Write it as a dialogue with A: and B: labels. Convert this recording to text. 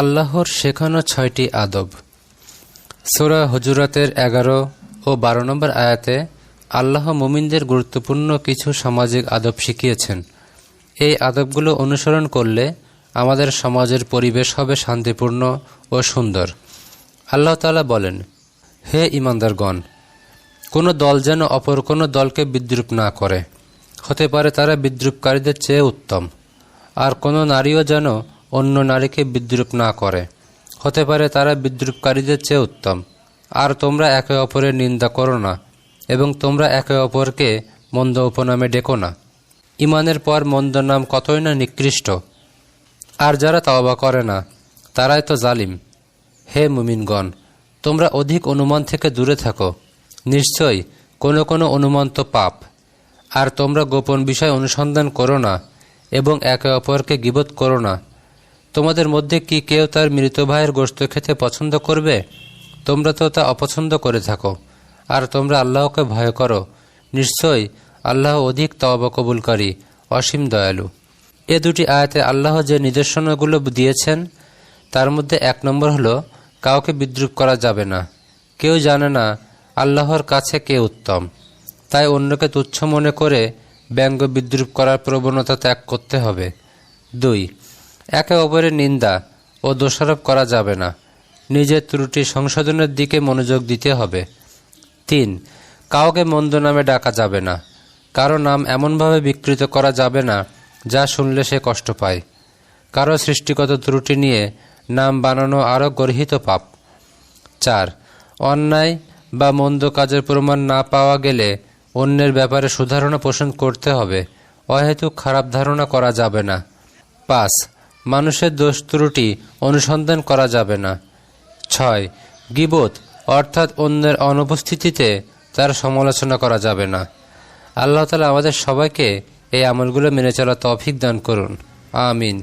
A: আল্লাহর শেখানো ছয়টি আদব। সুরা হুজুরাতের এগারো ও বারো নম্বর আয়াতে আল্লাহ মুমিনদের গুরুত্বপূর্ণ কিছু সামাজিক আদব শিখিয়েছেন। এই আদবগুলো অনুসরণ করলে আমাদের সমাজের পরিবেশ হবে শান্তিপূর্ণ ও সুন্দর। আল্লাহ তালা বলেন, হে ইমানদারগণ কোনো দল যেন অপর কোনো দলকে বিদ্রুপ না করে। হতে পারে তারা বিদ্রুপকারীদের চেয়ে উত্তম। আর কোনো নারীও যেন অন্য নারীকে বিদ্রুপ না করে। হতে পারে তারা বিদ্রুপকারীদের চেয়ে উত্তম। আর তোমরা একে অপরের নিন্দা করো না, এবং তোমরা একে অপরকে মন্দ উপনামে ডেকো না। ইমানের পর মন্দ নাম কতই না নিকৃষ্ট। আর যারা তাওবা করে না, তারাই তো জালিম। হে মুমিনগণ, তোমরা অধিক অনুমান থেকে দূরে থাকো। নিশ্চয়ই কোনো কোনো অনুমান তো পাপ। আর তোমরা গোপন বিষয় অনুসন্ধান করো না, এবং একে অপরকে গিবত করো না। তোমাদের মধ্যে কি কেউ তার মৃত ভাইয়ের গোস্ত খেতে পছন্দ করবে? তোমরা তো তা অপছন্দ করে থাকো। আর তোমরা আল্লাহকে ভয় করো। নিশ্চয়ই আল্লাহ অধিক তওবা কবুলকারী, অসীম দয়ালু। এ দুটি আয়াতে আল্লাহ যে নিদর্শনগুলো দিয়েছেন, তার মধ্যে এক নম্বর হলো, কাউকে বিদ্রুপ করা যাবে না। কেউ জানে না আল্লাহর কাছে কে উত্তম। তাই অন্যকে তুচ্ছ মনে করে ব্যঙ্গ বিদ্রুপ করার প্রবণতা ত্যাগ করতে হবে। দুই একে অপরের নিন্দা ও দোষারোপ করা যাবে না। নিজের ত্রুটি সংশোধনের দিকে মনোযোগ দিতে হবে। তিন, কাউকে মন্দ নামে ডাকা যাবে না। কারও নাম এমনভাবে বিকৃত করা যাবে না, যা শুনলে সে কষ্ট পায়। কারও সৃষ্টিগত ত্রুটি নিয়ে নাম বানানো আরও গর্হিত পাপ। চার, অন্যায় বা মন্দ কাজের প্রমাণ না পাওয়া গেলে অন্যের ব্যাপারে সুধারণা পোষণ করতে হবে। অহেতুক খারাপ ধারণা করা যাবে না। পাঁচ মানুষের দোষ ত্রুটি অনুসন্ধান করা যাবে না। ছয়, গিবত, অর্থাৎ অন্যের অনুপস্থিতিতে তার সমালোচনা করা যাবে না। আল্লাহ তালা আমাদের সবাইকে এই আমলগুলো মেনে চলা তৌফিক দান করুন। আমিন।